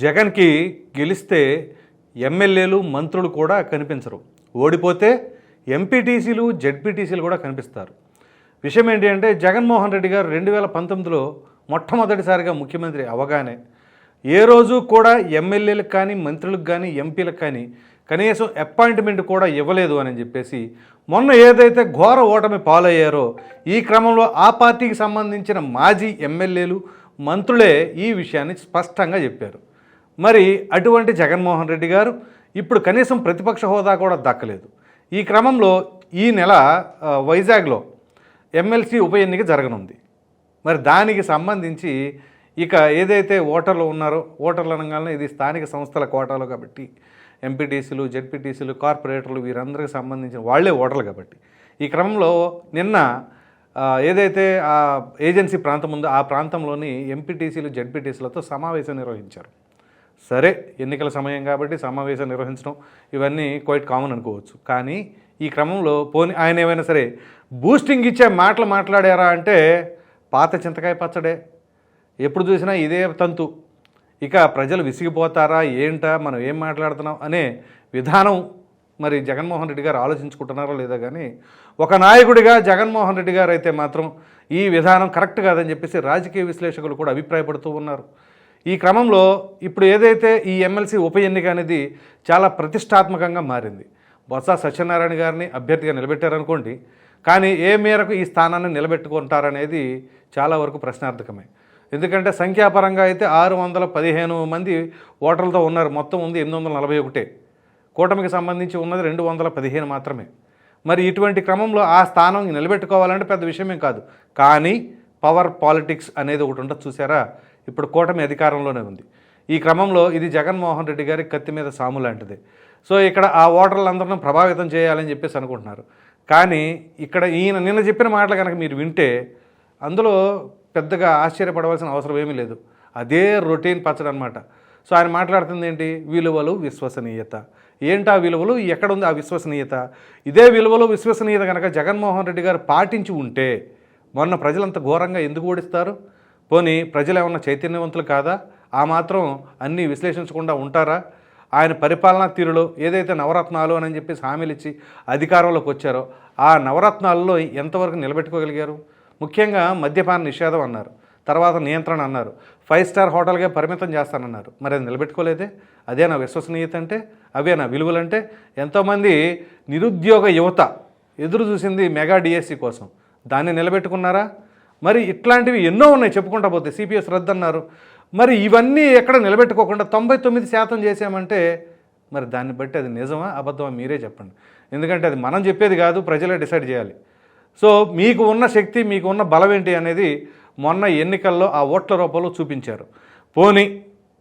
జగన్కి గెలిస్తే ఎమ్మెల్యేలు మంత్రులు కూడా కనిపించరు. ఓడిపోతే ఎంపీటీసీలు జెడ్పీటీసీలు కూడా కనిపిస్తారు. విషయం ఏంటి అంటే జగన్మోహన్ రెడ్డి గారు రెండు వేల పంతొమ్మిదిలో మొట్టమొదటిసారిగా ముఖ్యమంత్రి అవగానే ఏ రోజు కూడా ఎమ్మెల్యేలకు కానీ మంత్రులకు కానీ ఎంపీలకు కానీ కనీసం అపాయింట్మెంట్ కూడా ఇవ్వలేదు అని చెప్పేసి మొన్న ఏదైతే ఘోర ఓటమి పాలయ్యారో ఈ క్రమంలో ఆ పార్టీకి సంబంధించిన మాజీ ఎమ్మెల్యేలు మంత్రులే ఈ విషయాన్ని స్పష్టంగా చెప్పారు. మరి అటువంటి జగన్మోహన్ రెడ్డి గారు ఇప్పుడు కనీసం ప్రతిపక్ష హోదా కూడా దక్కలేదు. ఈ క్రమంలో ఈ నెల వైజాగ్లో ఎమ్మెల్సీ ఉప ఎన్నిక జరగనుంది. మరి దానికి సంబంధించి ఇక ఏదైతే ఓటర్లు ఉన్నారో ఓటర్లు అనగానే ఇది స్థానిక సంస్థల కోటాలు కాబట్టి ఎంపీటీసీలు జెడ్పీటీసీలు కార్పొరేటర్లు వీరందరికి సంబంధించిన వాళ్ళే ఓటర్లు కాబట్టి. ఈ క్రమంలో నిన్న ఏదైతే ఆ ఏజెన్సీ ప్రాంతం ఉందో ఆ ప్రాంతంలోని ఎంపీటీసీలు జెడ్పీటీసీలతో సమావేశం నిర్వహించారు. సరే ఎన్నికల సమయం కాబట్టి సమావేశం నిర్వహించడం ఇవన్నీ క్వైట్ కామన్ అనుకోవచ్చు. కానీ ఈ క్రమంలో పోని ఆయన ఏమైనా సరే బూస్టింగ్ ఇచ్చే మాటలు మాట్లాడారా అంటే పాత చింతకాయ పచ్చడే. ఎప్పుడు చూసినా ఇదే తంతు. ఇక ప్రజలు విసిగిపోతారా ఏంటా మనం ఏం మాట్లాడుతున్నాం అనే విధానం మరి జగన్మోహన్ రెడ్డి గారు ఆలోచించుకుంటున్నారో లేదో కానీ ఒక నాయకుడిగా జగన్మోహన్ రెడ్డి గారు అయితే మాత్రం ఈ విధానం కరెక్ట్ కాదని చెప్పేసి రాజకీయ విశ్లేషకులు కూడా అభిప్రాయపడుతూ ఉన్నారు. ఈ క్రమంలో ఇప్పుడు ఏదైతే ఈ ఎమ్మెల్సీ ఉప ఎన్నిక అనేది చాలా ప్రతిష్టాత్మకంగా మారింది. బొత్స సత్యనారాయణ గారిని అభ్యర్థిగా నిలబెట్టారనుకోండి కానీ ఏ మేరకు ఈ స్థానాన్ని నిలబెట్టుకుంటారనేది చాలా వరకు ప్రశ్నార్థకమే. ఎందుకంటే సంఖ్యాపరంగా అయితే ఆరు వందల పదిహేను మంది ఓటర్లతో ఉన్నారు. మొత్తం ఉంది ఎనిమిది వందల నలభై ఒకటే. కూటమికి సంబంధించి ఉన్నది రెండు వందల పదిహేను మాత్రమే. మరి ఇటువంటి క్రమంలో ఆ స్థానం నిలబెట్టుకోవాలంటే పెద్ద విషయమే కాదు. కానీ పవర్ పాలిటిక్స్ అనేది ఒకటి ఉంటుంది. చూసారా? ఇప్పుడు కూటమి అధికారంలోనే ఉంది. ఈ క్రమంలో ఇది జగన్మోహన్ రెడ్డి గారి కత్తి మీద సాము లాంటిది. సో ఇక్కడ ఆ ఓటర్లందరినీ ప్రభావితం చేయాలని చెప్పేసి అనుకుంటున్నారు. కానీ ఇక్కడ ఈయన నిన్న చెప్పిన మాటలు కనుక మీరు వింటే అందులో పెద్దగా ఆశ్చర్యపడవలసిన అవసరం ఏమీ లేదు. అదే రొటీన్ పచ్చడి అనమాట సో ఆయన మాట్లాడుతుంది ఏంటి? విలువలు విశ్వసనీయత. ఏంటా విలువలు? ఎక్కడుంది ఆ విశ్వసనీయత? ఇదే విలువలు విశ్వసనీయత కనుక జగన్మోహన్ రెడ్డి గారు పాటించి ఉంటే మొన్న ప్రజలంత ఘోరంగా ఎందుకు ఓడిస్తారు? పోనీ ప్రజలు ఏమన్నా చైతన్యవంతులు కాదా? ఆ మాత్రం అన్నీ విశ్లేషించకుండా ఉంటారా? ఆయన పరిపాలనా తీరులో ఏదైతే నవరత్నాలు అని చెప్పేసి హామీలు ఇచ్చి అధికారంలోకి వచ్చారో ఆ నవరత్నాలలో ఎంతవరకు నిలబెట్టుకోగలిగారు? ముఖ్యంగా మద్యపాన నిషేధం అన్నారు తర్వాత నియంత్రణ అన్నారు ఫైవ్ స్టార్ హోటల్గా పరిమితం చేస్తానన్నారు. మరి అది నిలబెట్టుకోలేదే? అదే నా విశ్వసనీయత అంటే అవే నా విలువలంటే? ఎంతోమంది నిరుద్యోగ యువత ఎదురు చూసింది మెగా డిఎస్సి కోసం. దాన్ని నిలబెట్టుకున్నారా? మరి ఇట్లాంటివి ఎన్నో ఉన్నాయి చెప్పుకుంటా పోతే. సిపిఎస్ రద్దన్నారు మరి ఇవన్నీ ఎక్కడ నిలబెట్టుకోకుండా తొంభై తొమ్మిది శాతం చేసామంటే మరి దాన్ని బట్టి అది నిజమా అబద్ధమా మీరే చెప్పండి. ఎందుకంటే అది మనం చెప్పేది కాదు ప్రజలే డిసైడ్ చేయాలి. సో మీకు ఉన్న శక్తి మీకు ఉన్న బలం ఏంటి అనేది మొన్న ఎన్నికల్లో ఆ ఓట్ల రూపంలో చూపించారు. పోనీ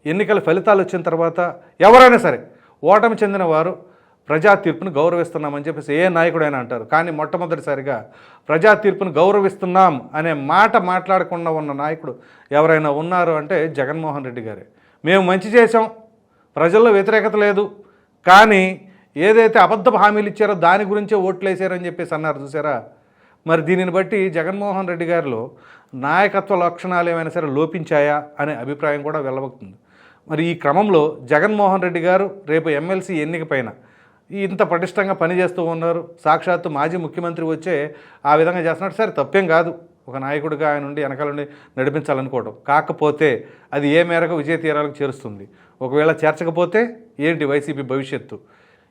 ఎన్నికల ఫలితాలు వచ్చిన తర్వాత ఎవరైనా సరే ఓటమి చెందిన వారు ప్రజా తీర్పును గౌరవిస్తున్నామని చెప్పేసి ఏ నాయకుడైనా అంటారు. కానీ మొట్టమొదటిసారిగా ప్రజా తీర్పును గౌరవిస్తున్నాం అనే మాట మాట్లాడకుండా ఉన్న నాయకుడు ఎవరైనా ఉన్నారు అంటే జగన్మోహన్ రెడ్డి గారే. మేము మంచి చేసాం ప్రజల్లో వ్యతిరేకత లేదు కానీ ఏదైతే అబద్ధ హామీలు ఇచ్చారో దాని గురించే ఓట్లేసారని చెప్పేసి అన్నారు చూసారా? మరి దీనిని బట్టి జగన్మోహన్ రెడ్డి గారిలో నాయకత్వ లక్షణాలు ఏమైనా సరే లోపించాయా అనే అభిప్రాయం కూడా వెళ్ళబోతుంది మరి ఈ క్రమంలో జగన్మోహన్ రెడ్డి గారు రేపు ఎమ్మెల్సీ ఎన్నిక పైన ఇంత పటిష్టంగా పనిచేస్తూ ఉన్నారు. సాక్షాత్తు మాజీ ముఖ్యమంత్రి వచ్చే ఆ విధంగా చేస్తున్నాడు. సరే తప్పేం కాదు. ఒక నాయకుడిగా ఆయన ఉండి వెనకాల నుండి నడిపించాలనుకోవడం కాకపోతే అది ఏ మేరకు విజయ తీరాలకు చేరుస్తుంది? ఒకవేళ చేర్చకపోతే ఏంటి వైసీపీ భవిష్యత్తు?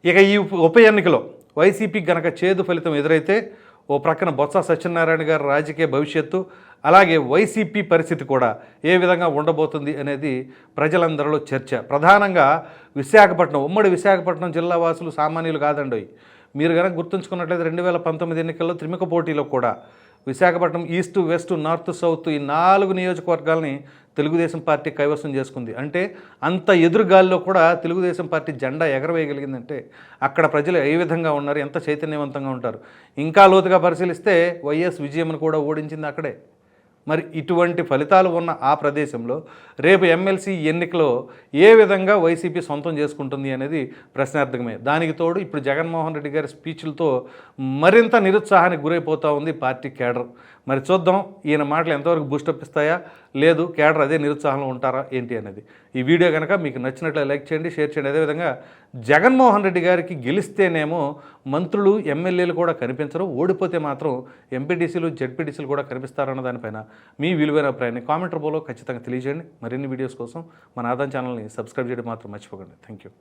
ఇక ఈ ఉప- ఎన్నికలో వైసీపీ గనక చేదు ఫలితం ఎదురైతే ఓ ప్రక్కన బొత్స సత్యనారాయణ గారి రాజకీయ భవిష్యత్తు అలాగే వైసీపీ పరిస్థితి కూడా ఏ విధంగా ఉండబోతుంది అనేది ప్రజలందరిలో చర్చ. ప్రధానంగా విశాఖపట్నం ఉమ్మడి విశాఖపట్నం జిల్లా వాసులు సామాన్యులు కాదండోయ్. మీరు కనుక గుర్తుంచుకున్నట్లయితే రెండు వేల పంతొమ్మిది ఎన్నికల్లో త్రిముఖ పోటీలో కూడా Visakhapatnam east west north south ఈ నాలుగు నియోజకవర్గాల్ని తెలుగుదేశం పార్టీ కైవసం చేసుకుంది. అంటే అంత ఎదురుగాల్లో కూడా తెలుగుదేశం పార్టీ జెండా ఎగరవేయగలిగిందంటే అక్కడ ప్రజలు ఏ విధంగా ఉన్నారు ఎంత చైతన్యవంతంగా ఉంటారు? ఇంకా లోతుగా పరిశీలిస్తే వైఎస్ విజయమ్మను కూడా ఓడించింది అక్కడే. మరి ఇటువంటి ఫలితాలు ఉన్న ఆ ప్రదేశంలో రేపు ఎమ్మెల్సీ ఎన్నికలో ఏ విధంగా వైసీపీ సొంతం చేసుకుంటుంది అనేది ప్రశ్నార్థకమే. దానికి తోడు ఇప్పుడు జగన్మోహన్ రెడ్డి గారి స్పీచ్లతో మరింత నిరుత్సాహానికి గురైపోతూ ఉంది పార్టీ కేడర్. మరి చూద్దాం ఈయన మాటలు ఎంతవరకు బూస్టప్ ఇస్తాయా? లేదు కేడర్ అదే నిరుత్సాహంలో ఉంటారా? ఏంటి అనేది. ఈ వీడియో కనుక మీకు నచ్చినట్లు లైక్ చేయండి షేర్ చేయండి. అదేవిధంగా జగన్మోహన్ రెడ్డి గారికి గెలిస్తేనేమో మంత్రులు ఎమ్మెల్యేలు కూడా కనిపించరు. ఓడిపోతే మాత్రం ఎంపీటీసీలు జెడ్పీటీసీలు కూడా కనిపిస్తారన్న దానిపైన మీ విలువైన అభిప్రాయాన్ని కామెంట్ రూపంలో ఖచ్చితంగా తెలియజేయండి. మరిన్ని వీడియోస్ కోసం మన ఆదాన్ ఛానల్ని సబ్స్క్రైబ్ చేయడం మాత్రం మర్చిపోకండి. Thank you